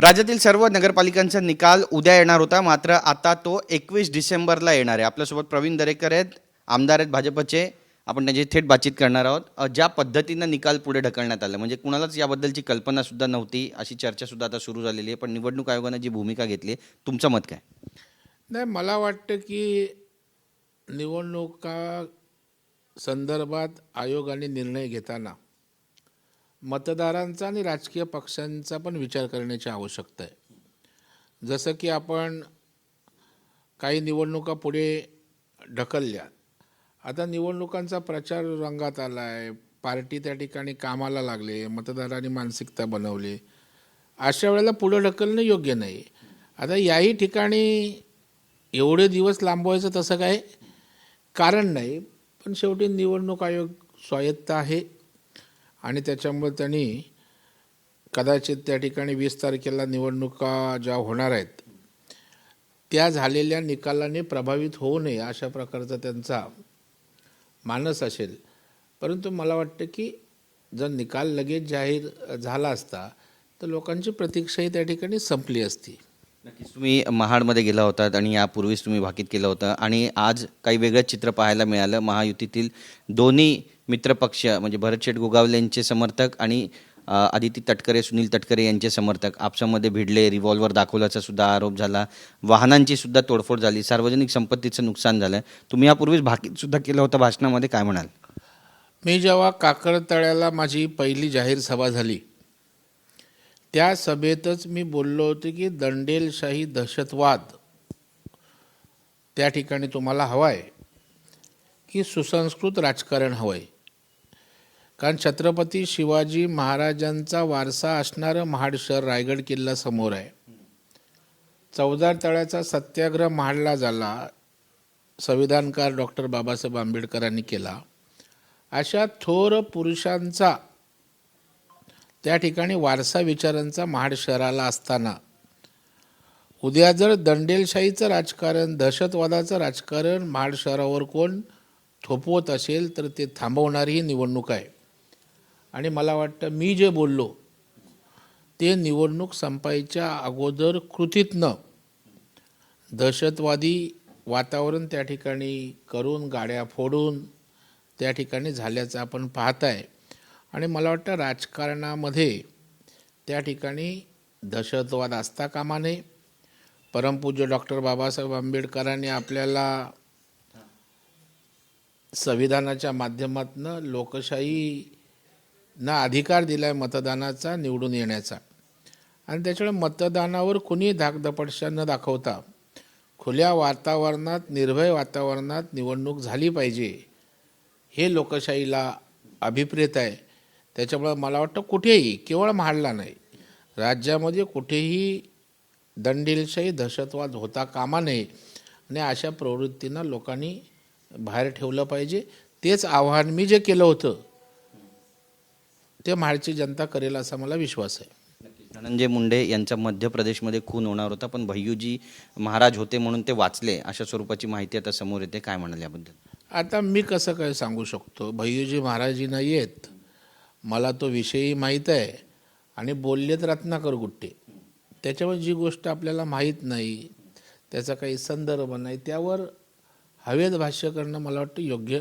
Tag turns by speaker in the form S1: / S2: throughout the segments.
S1: राज्यातील सर्व नगरपालिकांचा निकाल उद्या येणार होता. मात्र आता तो एकवीस डिसेंबरला येणार आहे. आपल्यासोबत प्रवीण दरेकर आहेत. आमदार आहेत भाजपचे. आपण त्यांची थेट बातचीत करणार आहोत. ज्या पद्धतीनं निकाल पुढे ढकलण्यात आला म्हणजे कुणालाच याबद्दलची कल्पना सुद्धा नव्हती. अशी चर्चा सुद्धा आता सुरू झालेली आहे. पण निवडणूक आयोगानं जी भूमिका घेतली आहे तुमचं मत काय?
S2: नाही मला वाटतं की निवडणुका संदर्भात आयोगाने निर्णय घेताना मतदारांचा आणि राजकीय पक्षांचा पण विचार करण्याची आवश्यकता आहे. जसं की आपण काही निवडणुका पुढे ढकलल्या. आता निवडणुकांचा प्रचार रंगात आला आहे पार्टी त्या ठिकाणी कामाला लागले मतदारांनी मानसिकता बनवली. अशा वेळेला पुढं ढकलणं योग्य नाही. आता याही ठिकाणी एवढे दिवस लांबवायचं तसं काय कारण नाही पण शेवटी निवडणूक आयोग स्वायत्त आहे. आणि त्याच्यामुळे त्यांनी कदाचित त्या ठिकाणी वीस तारखेला निवडणुका ज्या होणार आहेत त्या झालेल्या निकालाने प्रभावित होऊ नये अशा प्रकारचा त्यांचा मानस असेल. परंतु मला वाटतं की जर निकाल लगेच जाहीर झाला असता तर लोकांची प्रतीक्षाही त्या ठिकाणी संपली असती.
S1: नक्कीच तुम्ही महाडमध्ये गेला होतात आणि यापूर्वीच तुम्ही भाकीत केलं होतं. आणि आज काही वेगळं चित्र पाहायला मिळालं. महायुतीतील दोन्ही मित्रपक्ष म्हणजे भरतशेठ गोगावलेंचे समर्थक आणि आदिती तटकरे सुनील तटकरे यांचे समर्थक आपसामध्ये भिडले रिव्हॉल्वर दाखवल्याचा सुद्धा आरोप झाला. वाहनांची सुद्धा तोडफोड झाली. सार्वजनिक संपत्तीचं नुकसान झालं. तुम्ही यापूर्वीच भाकीत सुद्धा केलं होतं भाषणामध्ये काय म्हणाल?
S2: मी जेव्हा काकडतळ्याला माझी पहिली जाहीर सभा झाली त्या सभेतच मी बोललो होतो की दंडेलशाही दहशतवाद त्या ठिकाणी तुम्हाला हवा आहे की सुसंस्कृत राजकारण हवं आहे कारण छत्रपती शिवाजी महाराजांचा वारसा असणारं महाड शहर रायगड किल्ला समोर आहे. चौदार तळ्याचा सत्याग्रह महाडला झाला संविधानकार डॉक्टर बाबासाहेब आंबेडकरांनी केला. अशा थोर पुरुषांचा त्या ठिकाणी वारसा विचारांचा महाड शहराला असताना. उद्या जर दंडेलशाहीचं राजकारण दहशतवादाचं राजकारण महाड शहरावर कोण थोपवत असेल तर ते थांबवणारी ही निवडणूक आहे. आणि मला वाटतं मी जे बोललो ते निवडणूक संपायच्या अगोदर कृतीतनं दहशतवादी वातावरण त्या ठिकाणी करून गाड्या फोडून त्या ठिकाणी झाल्याचं आपण पाहत आहे आणि मला वाटतं राजकारणामध्ये त्या ठिकाणी दहशतवाद असता कामा नये परमपूज्य डॉक्टर बाबासाहेब आंबेडकरांनी आपल्याला संविधानाच्या माध्यमातून लोकशाहीना अधिकार दिला आहे मतदानाचा निवडून येण्याचा. आणि त्याच्यामुळे मतदानावर कुणी धाकधपटशा न दाखवता खुल्या वातावरणात निर्भय वातावरणात निवडणूक झाली पाहिजे हे लोकशाहीला अभिप्रेत आहे. त्याच्यामुळं मला वाटतं कुठेही केवळ महाडला नाही. राज्यामध्ये कुठेही दंडेलशाही दहशतवाद होता कामा नये आणि अशा प्रवृत्तींना लोकांनी बाहेर ठेवलं पाहिजे. तेच आव्हान मी जे केलं होतं ते महाडची जनता करेल असा मला विश्वास आहे.
S1: धनंजय मुंडे यांचा मध्य प्रदेशमध्ये खून होणार होता पण भय्यूजी महाराज होते म्हणून ते वाचले अशा स्वरूपाची माहिती आता समोर येते. काय म्हणाल याबद्दल?
S2: आता मी कसं काय सांगू शकतो? भैयूजी महाराजी नाही आहेत. मला तो विषयही माहीत आहे आणि बोललेत रत्नाकर गुट्टे. त्याच्यावर जी गोष्ट आपल्याला माहीत नाही त्याचा काही संदर्भ नाही त्यावर हवेत भाष्य करणं मला वाटतं योग्य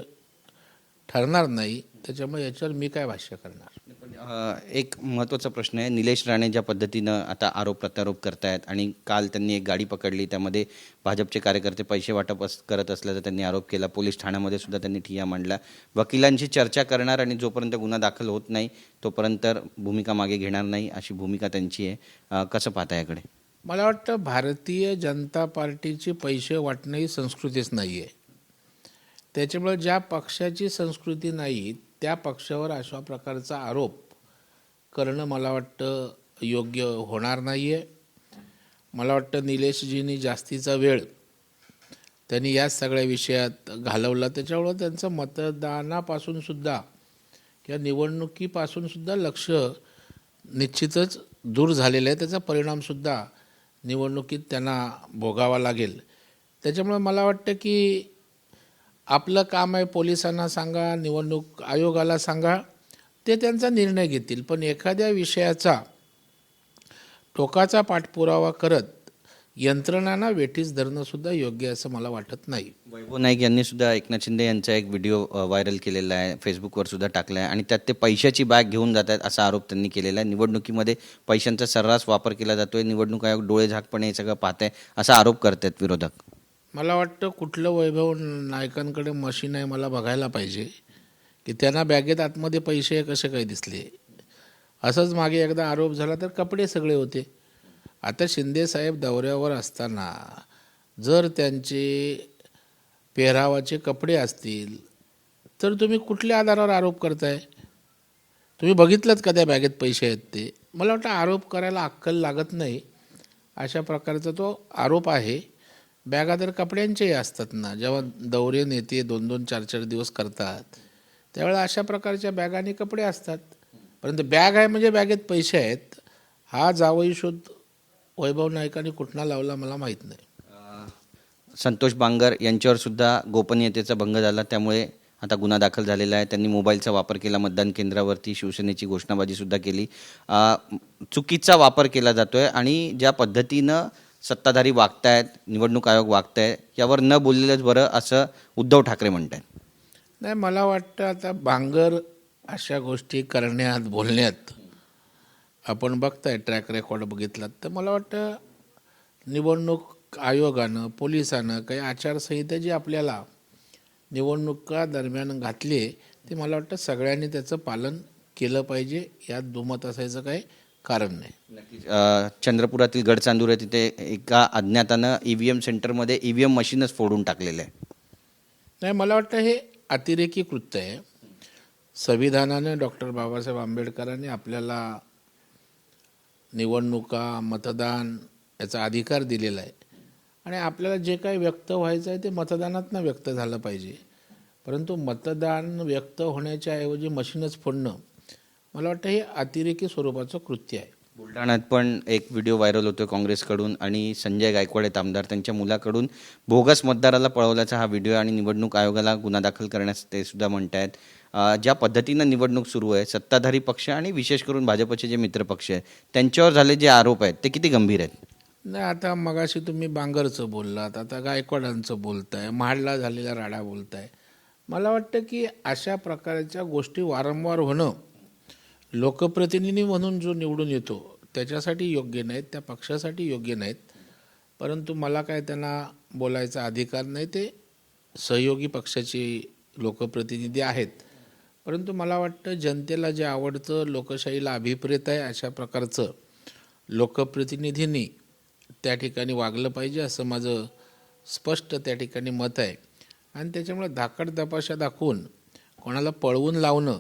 S2: ठरणार नाही. त्याच्यामुळे याच्यावर मी काय भाष्य करणार?
S1: एक महत्त्वाचा प्रश्न आहे. निलेश राणे ज्या पद्धतीनं आता आरोप प्रत्यारोप करतायत आणि काल त्यांनी एक गाडी पकडली त्यामध्ये भाजपचे कार्यकर्ते पैसे वाटप अस करत असल्याचा त्यांनी आरोप केला. पोलीस ठाण्यामध्ये सुद्धा त्यांनी ठिया मांडला वकिलांशी चर्चा करणार आणि जोपर्यंत गुन्हा दाखल होत नाही तोपर्यंत भूमिका मागे घेणार नाही अशी भूमिका त्यांची आहे. कसं पाहता याकडे?
S2: मला वाटतं भारतीय जनता पार्टीची पैसे वाटणं ही संस्कृतीच नाही आहे त्याच्यामुळे ज्या पक्षाची संस्कृती नाही त्या पक्षावर अशा प्रकारचा आरोप करणं मला वाटतं योग्य होणार नाही आहे मला वाटतं निलेशजींनी जास्तीचा वेळ त्यांनी याच सगळ्या विषयात घालवला. त्याच्यामुळं त्यांचं मतदानापासून सुद्धा किंवा निवडणुकीपासून सुद्धा लक्ष निश्चितच दूर झालेलं आहे. त्याचा परिणामसुद्धा निवडणुकीत त्यांना भोगावा लागेल. त्याच्यामुळे मला वाटतं की आपलं काम आहे पोलिसांना सांगा निवडणूक आयोगाला सांगा. ते त्यांचा निर्णय घेतील. पण एखाद्या विषयाचा टोकाचा पाठपुरावा करत यंत्रणांना वेठीस धरणं सुद्धा योग्य असं मला वाटत नाही.
S1: वैभव नाईक यांनी सुद्धा एकनाथ शिंदे यांचा एक व्हिडिओ व्हायरल केलेला आहे. फेसबुकवर सुद्धा टाकला आहे आणि त्यात ते पैशाची बॅग घेऊन जात आहेत असा आरोप त्यांनी केलेला आहे. निवडणुकीमध्ये पैशांचा सर्रास वापर केला जातोय. निवडणूक आयोग डोळे झाकपणे हे सगळं पाहत आहे असा आरोप करतायत विरोधक.
S2: मला वाटतं कुठलं वैभव नायकांकडे मशीन आहे मला बघायला पाहिजे. की त्यांना बॅगेत आतमध्ये पैसे कसे काय दिसले? असंच मागे एकदा आरोप झाला तर कपडे सगळे होते. आता शिंदे साहेब दौऱ्यावर असताना जर त्यांचे पेहरावाचे कपडे असतील तर तुम्ही कुठल्या आधारावर आरोप करताय? तुम्ही बघितलंत का त्या बॅगेत पैसे आहेत ते? मला वाटतं आरोप करायला अक्कल लागत नाही. अशा प्रकारचा तो आरोप आहे. बॅगा तर कपड्यांचेही असतात ना जेव्हा दौरे नेते दोन दोन चार चार दिवस करतात त्यावेळेला अशा प्रकारच्या बॅग आणि कपडे असतात. परंतु बॅग आहे म्हणजे बॅगेत पैसे आहेत. हा जावई शोध वैभव नाईकांनी कुठला लावला मला माहीत नाही.
S1: संतोष बांगर यांच्यावर सुद्धा गोपनीयतेचा भंग झाला. त्यामुळे आता गुन्हा दाखल झालेला आहे. त्यांनी मोबाईलचा वापर केला. मतदान केंद्रावरती शिवसेनेची घोषणाबाजी सुद्धा केली. चुकीचा वापर केला जातोय आणि ज्या पद्धतीनं सत्ताधारी वागतायत निवडणूक आयोग वागताय यावर न बोललेलंच बरं असं उद्धव ठाकरे म्हणत आहेत
S2: नाही मला वाटतं आता बांगर अशा गोष्टी करण्यात बोलण्यात आपण बघताय ट्रॅक रेकॉर्ड बघितलात तर मला वाटतं निवडणूक आयोगानं पोलिसानं काही आचारसंहिता जी आपल्याला निवडणुका दरम्यान घातली आहे ते मला वाटतं सगळ्यांनी त्याचं पालन केलं पाहिजे यात दुमत असायचं काही कारण नाही.
S1: चंद्रपुरातील गडचांदूर आहे तिथे एका अज्ञातानं ई व्ही एम सेंटरमध्ये ई व्ही एम मशीनच फोडून टाकलेलं आहे.
S2: नाही मला वाटतं हे अतिरेकी कृत्य आहे. संविधानाने डॉक्टर बाबासाहेब आंबेडकरांनी आपल्याला निवडणुका मतदान याचा अधिकार दिलेला आहे. आणि आपल्याला जे काही व्यक्त व्हायचं आहे ते मतदानातनं व्यक्त झालं पाहिजे. परंतु मतदान व्यक्त होण्याच्या ऐवजी मशीनच फोडणं मला वाटतं हे अतिरेकी स्वरूपाचं कृत्य आहे.
S1: बुलढाण्यात पण एक व्हिडिओ व्हायरल होतो काँग्रेसकडून आणि संजय गायकवाड आहेत आमदार त्यांच्या मुलाकडून. बोगस मतदाराला पळवल्याचा हा व्हिडिओ आणि निवडणूक आयोगाला गुन्हा दाखल करण्यास ते सुद्धा म्हणत आहेत ज्या पद्धतीनं निवडणूक सुरू आहे सत्ताधारी पक्ष आणि विशेष करून भाजपचे जे मित्रपक्ष आहेत त्यांच्यावर झाले जे आरोप आहेत ते किती गंभीर आहेत?
S2: नाही आता मगाशी तुम्ही बांगरचं बोललात आता गायकवाडांचं बोलताय महाडला झालेला राडा बोलताय. मला वाटतं की अशा प्रकारच्या गोष्टी वारंवार होणं लोकप्रतिनिधी म्हणून जो निवडून येतो त्याच्यासाठी योग्य नाहीत त्या पक्षासाठी योग्य नाहीत. परंतु मला काय त्यांना बोलायचा अधिकार नाही ते सहयोगी पक्षाचे लोकप्रतिनिधी आहेत. परंतु मला वाटतं जनतेला जे आवडतं लोकशाहीला अभिप्रेत आहे अशा प्रकारचं लोकप्रतिनिधींनी त्या ठिकाणी वागलं पाहिजे असं माझं स्पष्ट त्या ठिकाणी मत आहे. आणि त्याच्यामुळे धाकड तपाशा दाखवून कोणाला पळवून लावणं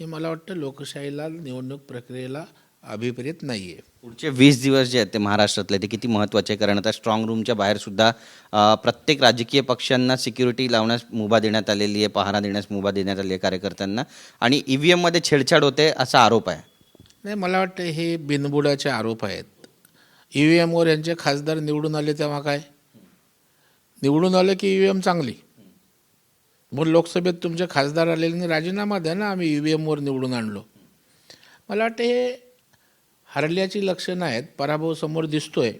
S2: हे मला वाटतं लोकशाहीला निवडणूक प्रक्रियेला अभिप्रेत नाही आहे
S1: पुढचे वीस दिवस जे आहेत ते महाराष्ट्रातले ते किती महत्त्वाचे? आहे कारण आता स्ट्रॉंग रूमच्या बाहेर सुद्धा अं, प्रत्येक राजकीय पक्षांना सिक्युरिटी लावण्यास मुभा देण्यात आलेली आहे पहारा देण्यास मुभा देण्यात आली आहे कार्यकर्त्यांना. आणि ई व्ही एममध्ये छेडछाड होते असा आरोप आहे.
S2: नाही मला वाटतं हे बिनबुडाचे आरोप आहेत. ई व्ही एमवर यांचे खासदार निवडून आले तेव्हा काय? निवडून आले की ई व्ही एम चांगली? मग लोकसभेत तुमचे खासदार आलेले राजीनामा द्या ना आम्ही ई व्ही एमवर निवडून आणलो. मला वाटतं हे हरल्याची लक्षणं आहेत पराभव समोर दिसतोय.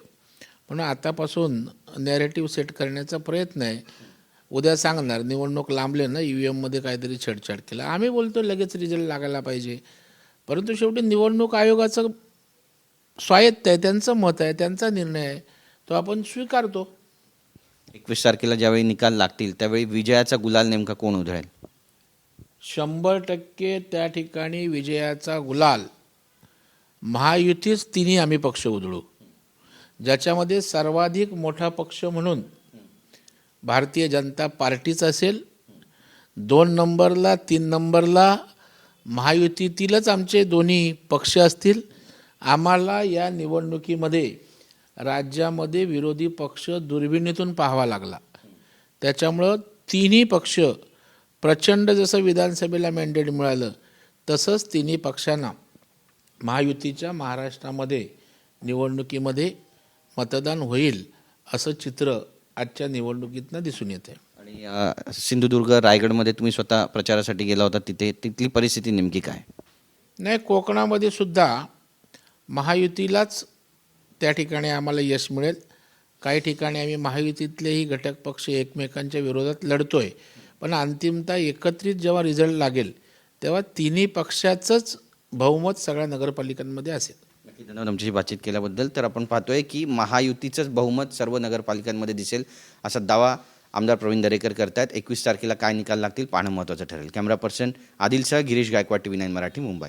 S2: म्हणून आतापासून नॅरेटिव्ह सेट करण्याचा प्रयत्न आहे. उद्या सांगणार निवडणूक लांबले ना ई व्ही एममध्ये काहीतरी छेडछाड केला. आम्ही बोलतो लगेच रिझल्ट लागायला पाहिजे. परंतु शेवटी निवडणूक आयोगाचं स्वायत्त आहे त्यांचं मत आहे त्यांचा निर्णय आहे. तो आपण स्वीकारतो.
S1: एकवीस तारखेला ज्यावेळी निकाल लागतील त्यावेळी विजयाचा गुलाल नेमका कोण उधळेल?
S2: शंभर टक्के त्या ठिकाणी विजयाचा गुलाल. महायुतीच तिन्ही आम्ही पक्ष उधळू. ज्याच्यामध्ये सर्वाधिक मोठा पक्ष म्हणून भारतीय जनता पार्टीच असेल दोन नंबरला तीन नंबरला महायुतीतीलच आमचे दोन्ही पक्ष असतील आम्हाला या निवडणुकीमध्ये राज्यामध्ये विरोधी पक्ष दुर्बिणीतून पाहावा लागला. त्याच्यामुळं तिन्ही पक्ष प्रचंड जसं विधानसभेला मॅन्डेट मिळालं तसंच तिन्ही पक्षांना महायुतीच्या महाराष्ट्रामध्ये निवडणुकीमध्ये मतदान होईल असं चित्र आजच्या निवडणुकीतनं दिसून येते
S1: आणि सिंधुदुर्ग रायगडमध्ये तुम्ही स्वतः प्रचारासाठी गेला होता तिथे तिथली परिस्थिती नेमकी काय?
S2: नाही कोकणामध्ये सुद्धा महायुतीलाच त्या ठिकाणी आम्हाला यश मिळेल. काही ठिकाणी आम्ही महायुतीतलेही घटक पक्ष एकमेकांच्या विरोधात लढतो आहे पण अंतिमतः एकत्रित जेव्हा रिझल्ट लागेल तेव्हा तिन्ही पक्षाचंच बहुमत सगळ्या नगरपालिकांमध्ये असेल.
S1: नक्की धन्यवाद आमच्याशी बातचीत केल्याबद्दल. तर आपण पाहतोय की महायुतीचंच बहुमत सर्व नगरपालिकांमध्ये दिसेल असा दावा आमदार प्रवीण दरेकर करतात एकवीस तारखेला काय निकाल लागतील पाहणं महत्त्वाचं ठरेल. Camera person आदिलसह Girish Gaikwad T V nine Marathi Mumbai.